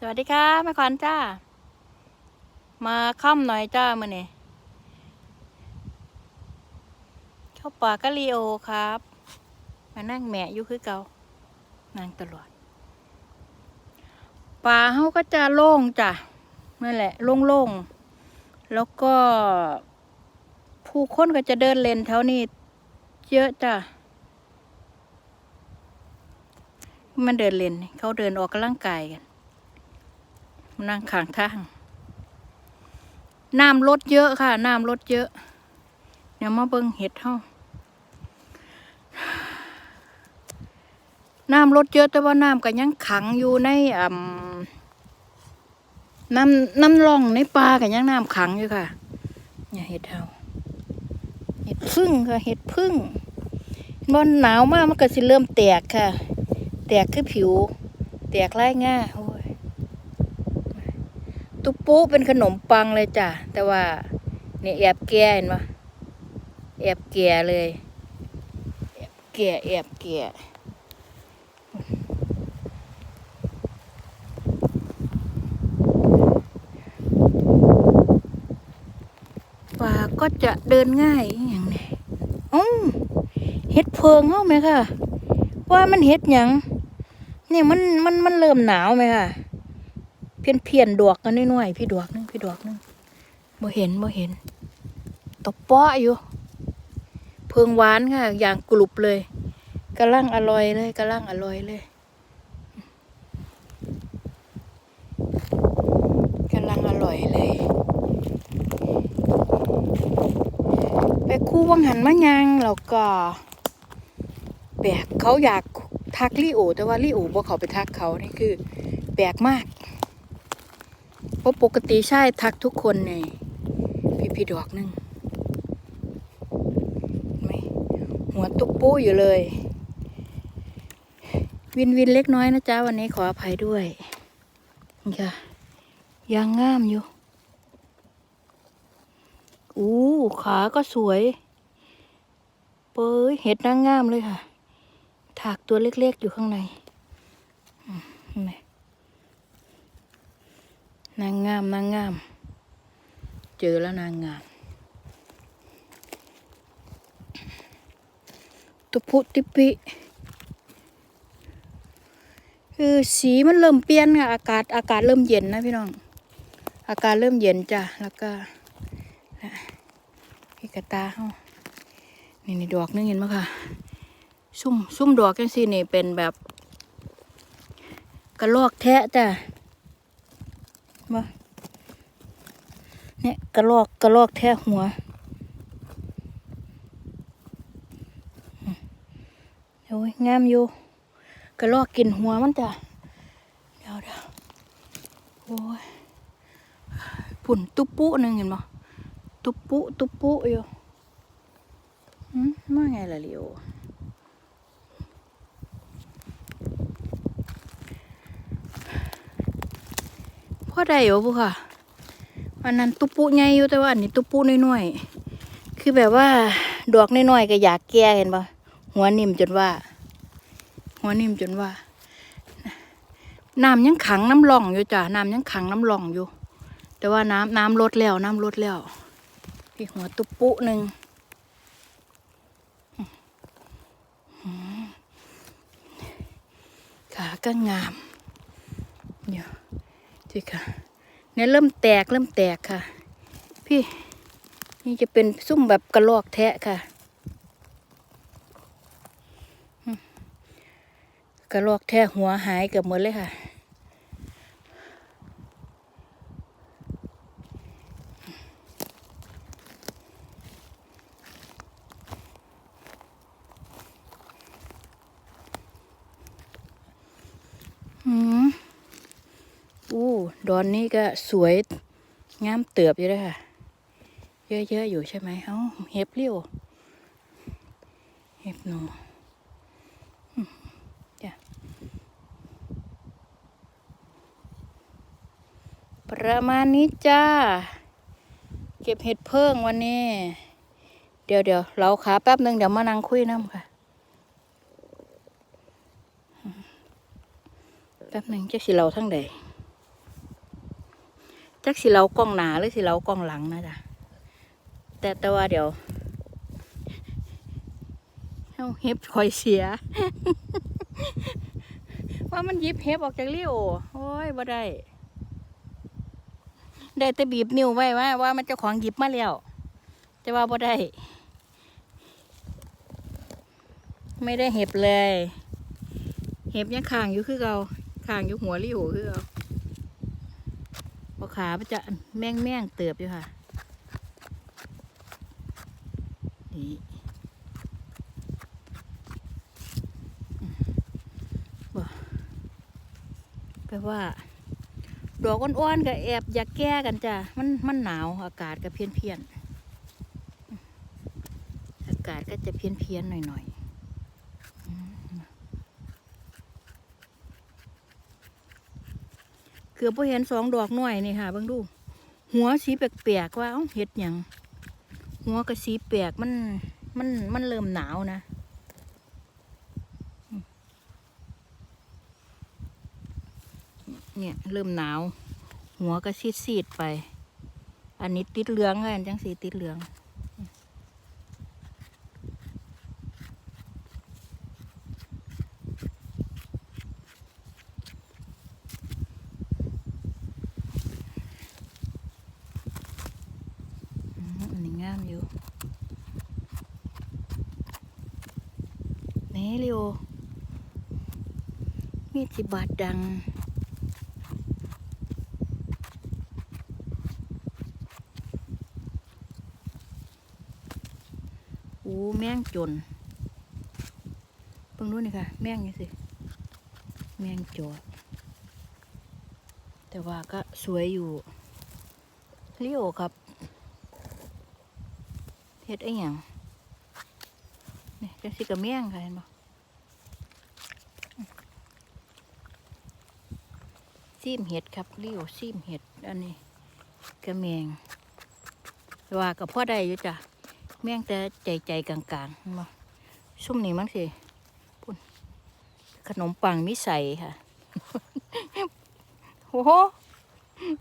สวัสดีค่ะแม่ขวัญจ้า มาค่ำหน่อยจ้ามื่อนี่เข้าป่ากะลีโอครับ มานั่งแหมะอยู่คือเกานั่งตลอดป่าเขาก็จะโล่งจ้ะนั่นแหละ โล่งๆ แล้วก็ ผู้คนก็จะเดินเล่นแถวนี้ เยอะจ้ะมันเดินเล่นเขาเดินออกกำลังกายกัน มานั่งข้างทาง น้ำลดเยอะค่ะ น้ำลดเยอะ เดี๋ยวมาเบิ่งเห็ดเฮาน้ำลดเยอะแต่ว่าน้ำก็ยังขังอยู่ในน้ำน้ำร่องในปลาก็ยังน้ำขังอยู่ค่ะเนี่ยเห็ดเฮาเห็ดพึ่งค่ะ เห็ดพึ่งบอนหนาวมากมันก็สิเริ่มแตกค่ะ แตกคือผิว แตกไล่ง่าโอ้ย ตุ๊ปูเป็นขนมปังเลยจ้ะ แต่ว่าเนี่ยแอบแก่เห็นปะแอบแก่เลยแอบแก่แอบแก่ป่าก็จะเดินง่ายอย่างนี้อือเห็ดเพิงเฮาไหมค่ะ ว่ามันเห็ดหยังเนี่ยมันมันมันเริ่มหนาวไหมค่ะ พี้ยนเพียนๆดวกกันน้อยๆพี่ดวกหนึงพี่ดวกหนึงบ่เห็นบ่เห็นตบปาะอยู่ เพิงหวานค่ะ อย่างกรุบเลยกำลังอร่อยเลยกำลังอร่อยเลยกำลังอร่อยเลย ไปคู่วังหันมะยังแล้วก็แปลกเขาอยากทักลี่โอ แต่ว่าลี่โอบ่เขาไปทักเขานี่คือแปลกมาก เพราะปกติใช่ทักทุกคนในพี่พี่ดอกนึงไม่หัวตุ๊กปู้อยู่เลย วินวินเล็กน้อยนะจ๊ะ วันนี้ขออภัยด้วยนี่ค่ะยังงามอยู่ อู้ขาก็สวย เปยเห็ดนางงามเลยค่ะ ถากตัวเล็กๆอยู่ข้างใน อืมเห็นไหม นางงามนางงาม เจอแล้วนางงาม ตุพุติปิคือสีมันเริ่มเปลี่ยนค่ะอากาศอากาศเริ่มเย็นนะพี่น้อง อากาศเริ่มเย็นจ้ะแล้วก็พี่กระตาเฮานี่นี่ดอกนึงเห็นไหมคะซุ่มซุ่มดอกจังซี่นี่เป็นแบบกระลอกแทะจ้ะ มาเนี่ยกระลอกกระลอกแท้หัวโอ้ยงามอยู่กระลอกกินหัวมันจ้ะเดี๋ยวเดี๋ยวโอ้ยปุ่นตุ๊ปุหนึ่งเห็นบ่ตุ๊ปุตุ๊ปุอยู่อืมมาไงล่ะเลิโอ ได้อยู่บุค่ะอันนั้นตุปุใหญ่อยู่แต่ว่าอันนี้ตุปุน้อยๆคือแบบว่าดอกน้อยๆก็อยากแก่เห็นปะหัวนิ่มจนว่า หัวนิ่มจนว่าน้ำยังขังน้ำหล่องอยู่จ้ะน้ำยังขังน้ำหล่องอยู่ แต่ว่าน้ำน้ำลดแล้วน้ำลดแล้วพี่หัวตุปุหนึ่งขาก็งามเดี๋ยว ที่ค่ะเนี่ยเริ่มแตกเริ่มแตกค่ะ พี่นี่จะเป็นซุ่มแบบกระลอกแทะค่ะกระลอกแทะหัวหายเกือบหมดเลยค่ะ อืม อู้ดอนนี้ก็สวยงามเติบอยู่เลยค่ะ เยอะๆอยู่ใช่ไหมเอ้าเห็บเลี้ยวเห็บหนูจ้ะประมาณนี้จ้า เก็บเห็ดเพิ่งวันนี้ เดี๋ยวเดี๋ยวเราขาแป๊บหนึ่งเดี๋ยวมานั่งคุยน้ำค่ะแป๊บหนึ่งจะสิเราทั้งใด จักสิเรากล้องหนาหรือสิเรากล้องหลังนะจ๊ะแต่แต่ว่าเดี๋ยวเอาเฮ็บคอยเสีย ว่ามันยิบเฮ็บออกจากเลี้ยวโอ้ยบ่ได้ ได้แต่บีบนิ้วไว้ว่าว่ามันเจ้าของหยิบมาแล้ว แต่ว่าบ่ได้ ไม่ได้เห็บเลย เห็บยังข้างอยู่คือเราข้างอยู่หัวเลี้ยวคือเรา ขามันจะแม่งแม่งเติบอยู่ค่ะ นี่บ่แปลว่าดอกอ้อนๆกับแอบอยากแก้กันจ้ะ มันมันหนาวอากาศก็เพี้ยนเพียนๆอากาศก็จะเพี้ยนเพียนๆหน่อยๆอืม เกือบพอเห็นสองดอกหน่อยนี่ค่ะเบิ่งดู หัวสีแปลกๆว่าเอ้าเห็ดหยังหัวก็สีแปลกมันมันมันเริ่มหนาวนะเนี่ยเริ่มหนาว หัวก็ซีดซีดๆไป อันนี้ติดเหลืองกันจังสีติดเหลือง อืมอันนี้งามอยู่ นี่เร็ว มีดสิบาดัง อู้แม่งจนเพิ่งรู้นี่ค่ะ แม่งนี่สิ แม่งจอดแต่ว่าก็สวยอยู่เลี้ยวครับเฮ็ดไอ้หยังนี่จังสิกับแม่งค่ะเห็นบ่ ซีมเห็ดครับเลี้ยวซีมเห็ดอันนี้กระแมงว่ากับพ่อได้อยู่จ้ะแม่งแต่ใจใจกลางๆเห็นบ่ซุ่มนี่มั้งสิพุ่นขนมปังมิใส่ค่ะโอ้โห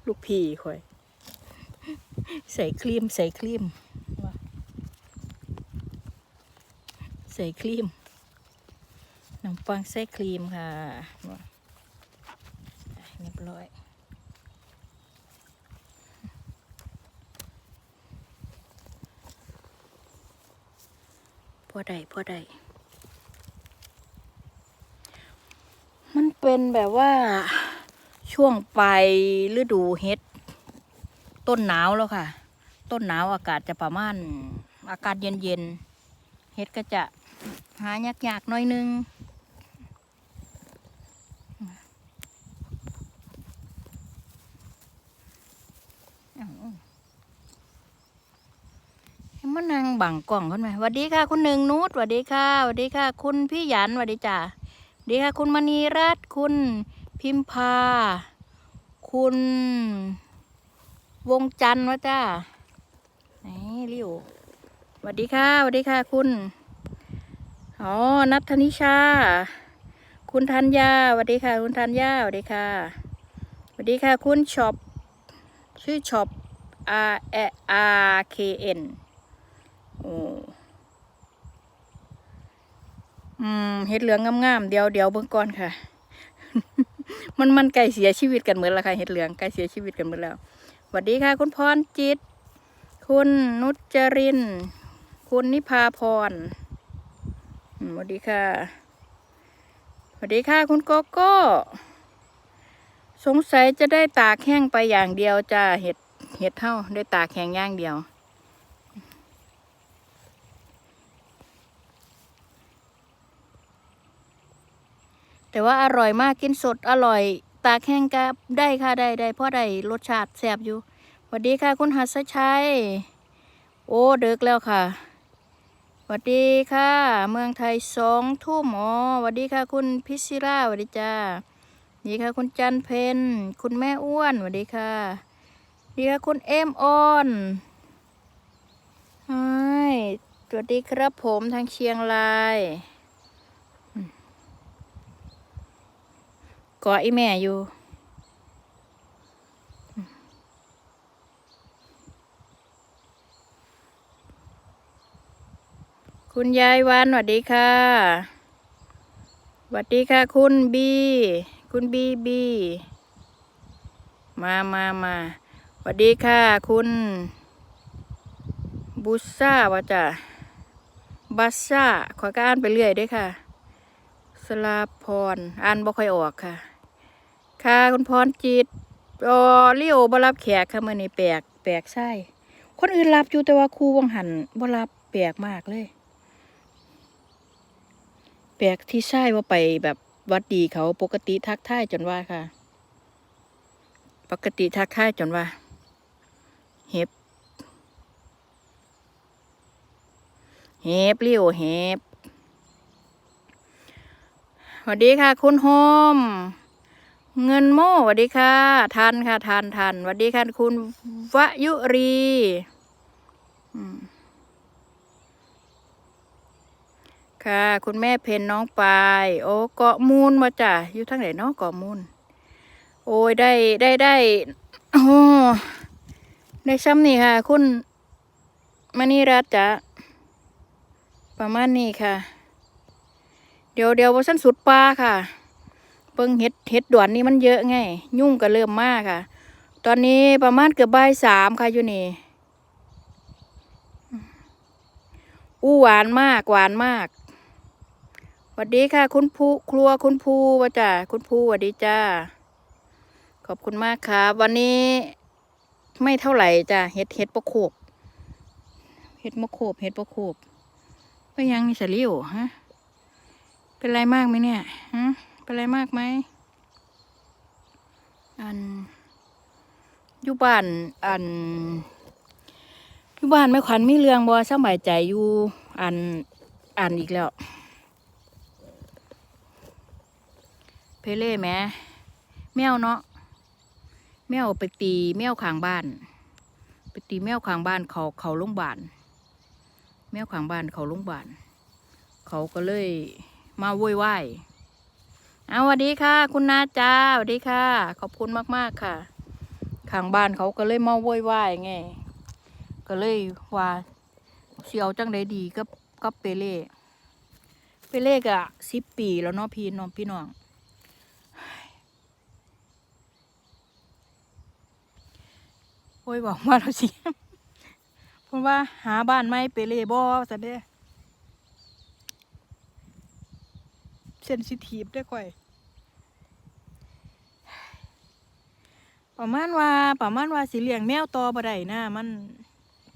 ลูกพี่คอย ใส่ครีมใส่ครีมใส่ครีมขนมปังใส่ครีมค่ะ เรียบร้อยพอได้พอได้มันเป็นแบบว่าช่วงปลายฤดูเฮ็ด ต้นหนาวแล้วค่ะ ต้นหนาวอากาศจะประมาณอากาศเย็นๆเฮ็ดก็จะหายากๆน้อยนึง ให้มานั่ง บังกล่องกันไหมสวัสดีค่ะ คุณหนึ่งนุชสวัสดีค่ะสวัสดีค่ะ คุณพี่หยันสวัสดีจ้าสวัสดีค่ะ คุณมณีรัตน์คุณพิมพา คุณ วงจันทร์วะจ้าไหนริวสวัสดีค่ะสวัสดีค่ะ คุณอ๋อนัทนิชา คุณธัญญาสวัสดีค่ะ คุณธัญญาสวัสดีค่ะสวัสดีค่ะ คุณช็อปชื่อช็อป R R K N อ้อืมเห็ดเหลืองงามๆเดี๋ยวเดี๋ยวเบิ่งก่อนค่ะ มันมันใกล้เสียชีวิตกันเหมือนแล้วค่ะเห็ดเหลืองใกล้เสียชีวิตกันหมดแล้วสวัสดีค่ะ คุณพรจิต คุณนุจจริน คุณนิพาพรสวัสดีค่ะสวัสดีค่ะ คุณโกโก้ สงสัยจะได้ตากแห้งไปอย่างเดียวจ้าเห็ดเห็ดเท่าได้ตากแห้งอย่างเดียว แต่ว่าอร่อยมากกินสดอร่อย ตากแห้งก็ได้ค่ะได้ได้เพราะได้รสชาติแซ่บอยู่สวัสดีค่ะ คุณหัสชัย โอ้เดึกแล้วค่ะสวัสดีค่ะ เมืองไทยสองทุ่มอ๋อสวัสดีค่ะ คุณพิศิราสวัสดีจ้าดีค่ะ คุณจันเพนคุณแม่อ้วนสวัสดีค่ะดีค่ะ คุณเอ็มออนไฮสวัสดีครับผมทางเชียงราย เกาะอีแม่อยู่ คุณยายวันสวัสดีค่ะสวัสดีค่ะ คุณบี คุณบีบี มามามาสวัสดีค่ะ คุณบุษซาวะจ้ะบัสซาขอการไปเรื่อยด้วยค่ะ สลาพรอ่านบ่ค่อยออกค่ะ ค่ะคุณพรจิตออเลี้ยวบ่รับแขกค่ะมื่อนี้แปลกแปลกใช่คนอื่นรับอยู่แต่ว่าครูวังหันบ่รับแปลกมากเลย แปลกที่ใช่ว่าไปแบบวัดดีเขาปกติทักทายจนว่าค่ะ ปกติทักทายจนว่า เห็บ เห็บเลี้ยวเห็บ วัสดีค่ะ คุณโฮม เงินโม่สวัสดีค่ะ ทันค่ะ ทันทันสวัสดีค่ะ คุณวยุรีค่ะ คุณแม่เพนน้องปาย โอ้เกาะมูลมาจ้ะอยู่ทางไหนเนาะเกาะมูล โอ้ยได้ได้ได้โอ้ได้ซ้ำนี่ค่ะ คุณมณีรัตน์จ้ะประมาณนี้ค่ะ เดี๋ยวเดี๋ยวว่าสั้นสุดปลาค่ะ เบิ่งเห็ดเห็ดด่วนนี่มันเยอะไง ยุ่งก็เริ่มมากค่ะ ตอนนี้ประมาณเกือบบ่ายสามค่ะอยู่นี่อู้หวานมากหวานมากสวัสดีค่ะ คุณภูครัวคุณภูวะจ้ะคุณภูสวัสดีจ้าขอบคุณมากครับ วันนี้ไม่เท่าไหร่จ้ะเห็ดเห็ดปะโขบเห็ดมะโขบเห็ดปะโขบไปยังนี่สลิวฮะ เป็นไรมากไหมเนี่ยฮะเป็นไรมากไหม อันอยู่บ้านอันอยู่บ้านไม่ขวัญมีเรื่องบ่สบายใจอยู่อันอันอีกแล้ว เพเล่แม่แมวเนาะแมวไปตีแมวข้างบ้าน ไปตีแมวข้างบ้านเขาเขาโรงพยาบาลแมวข้างบ้านเขาโรงพยาบาลเขาก็เลย มาโวยวายเอาสวัสดีค่ะ คุณนาจ้าสวัสดีค่ะ ขอบคุณมากๆค่ะข้างบ้านเขาก็เลยมาโวยวายไงก็เลยว่าเสียวจังใดดีกับกับเปเล่เปเล่ก็สิบปีแล้วเนาะพี่น้องพี่น้องโอ้ยบอกมาแล้วสิเพราะว่าหาบ้านไม่เปเล่บ่สันเด้ เซนซิทีฟได้ค่อยประมาณว่าประมาณว่าสิเหลียงแมวต่อบ่ได้นะมัน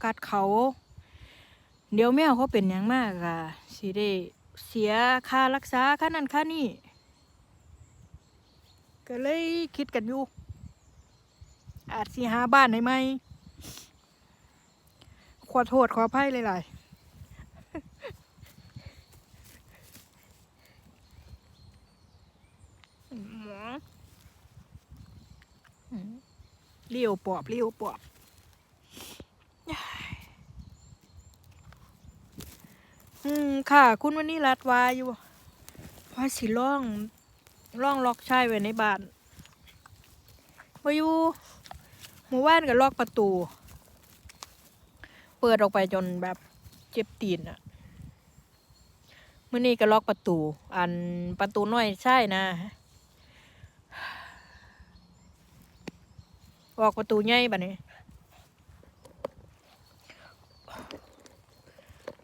กัดเขา เดี๋ยวแมวเขาเป็นยังมากอะสิได้เสียค่ารักษาค่านั้นค่านี้ก็เลยคิดกันอยู่ อาจสิหาบ้านให้ไหมขอโทษขออภัยหลายๆหมอ เลี้ยวปอบเลี้ยวปอบอืมค่ะ คุณวันนี้รัดวาอยู่ว่าสิล่องล่องล็อกชายไว้ในบ้านมาอยู่หมู่บ้านก็ล็อกประตู เปิดออกไปจนแบบเจ็บตีนอะมื่อนี้ก็ล็อกประตู อันประตูน้อยใช่นะ ออกประตูใหญ่บัดนี้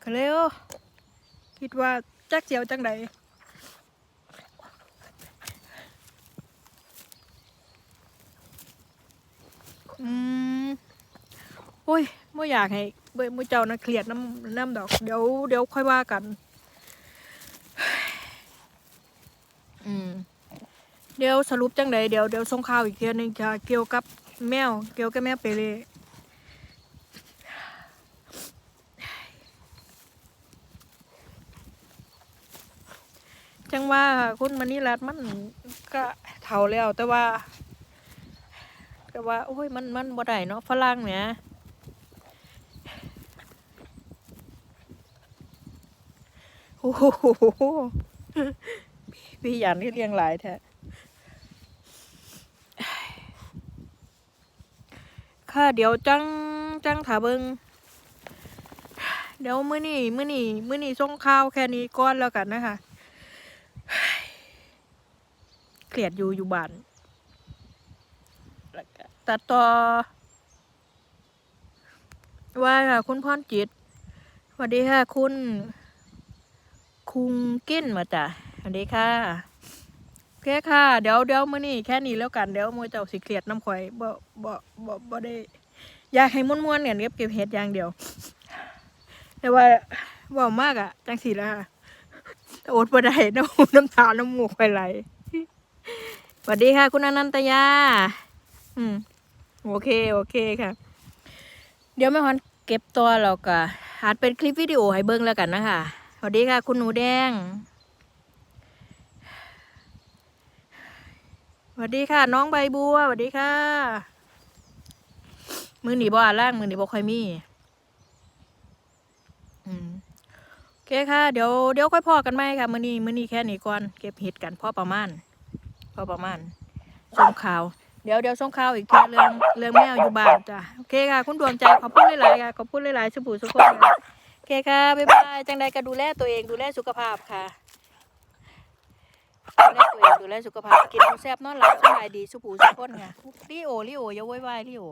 ก็เลยโอคิดว่าจักเจียวจังใดอืมโอ้ยไม่อยากให้เบยมือเจ้านะเครียดน้ำน้ำดอก เดี๋ยวเดี๋ยวค่อยว่ากัน อืม เดี๋ยวสรุปจังใดเดี๋ยวเดี๋ยวส่งข่าวอีกเทีนึงค่ะเกี่ยวกับ แมวเกี่ยวกับแมวเปเล่จังว่าคุณมณีรัตน์มันก็เฒ่าแล้ว แต่ว่า แต่ว่า โอ้ยมันมันบ่ได้เนาะฝรั่งเนี่ยโอ้โหพี่พี่ยันที่เลี้ยงหลายแท้ ค่ะเดี๋ยวจังจังถาเบิงเดี๋ยวมื้อนี้มื้อนี้มื้อนี้ส่งข่าวแค่นี้ก่อนแล้วกันนะคะเครียดอยู่อยู่บ้านแตัดต่อ ว่าค่ะคุณพรจิตสวัสดีค่ะ คุณ คุงกิ้นมาจ้ะสวัสดีค่ะ เคค่ะ เดี๋ยวเดี๋ยวมื้อนี้แค่นี้แล้วกันเดี๋ยวมือเจ้าสิเครียดน้ำข่อยบ่บ่บ่บ่ได้อยากให้ม้วนๆกันเก็บเก็บเฮ็ดอย่างเดียว แต่ว่าเว่ามากอะจังสีละค่ะอดบ่ได้น้ำหูน้ำตาน้ำมูกไปไหลสวัสดีค่ะ คุณอนันตยา อืม โอเค โอเคค่ะ เดี๋ยวแม่ฮอนเก็บตัวแล้วก็อาจเป็นคลิปวิดีโอให้เบิ่งแล้วกันนะคะ สวัสดีค่ะ คุณหนูแดง วัสดีค่ะ น้องใบบัวสวัสดีค่ะ มือหนีบ่อ่านล่างมือหนีบ่ค่อยมีโอเคค่ะ เดี๋ยวเดี๋ยวค่อยพอกันไหมค่ะมือนี้มือนี้แค่นี้ก่อนเก็บเห็ดกันพอประมาณพอประมาณส่งข่าว เดี๋ยวเดี๋ยวส่งข่าวอีกทีเรื่องเรื่องแมวอยู่บ้านจ้ะโอเคค่ะ คุณดวงใจขอบคุณหลายๆค่ะขอบคุณหลายๆสุภูสุขคนค่ะโอเคค่ะบ๊ายบายจังใดก็ดูแลตัวเองดูแลสุขภาพค่ะ ดูแลตัวเองดูแลสุขภาพกินแซ่บนอนหลับสบายดีสุภูสุขคนค่ะลิโอลิโออย่าโวยวายลิโอ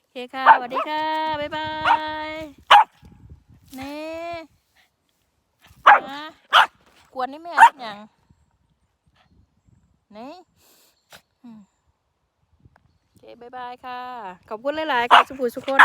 โอเคค่ะสวัสดีค่ะ บ๊ายบายเน่นะกวนนี่แม่เฮ็ดหยังเน่โอเคบ๊ายบายค่ะ ขอบคุณหลาย ๆ ค่ะสุภูสุกคน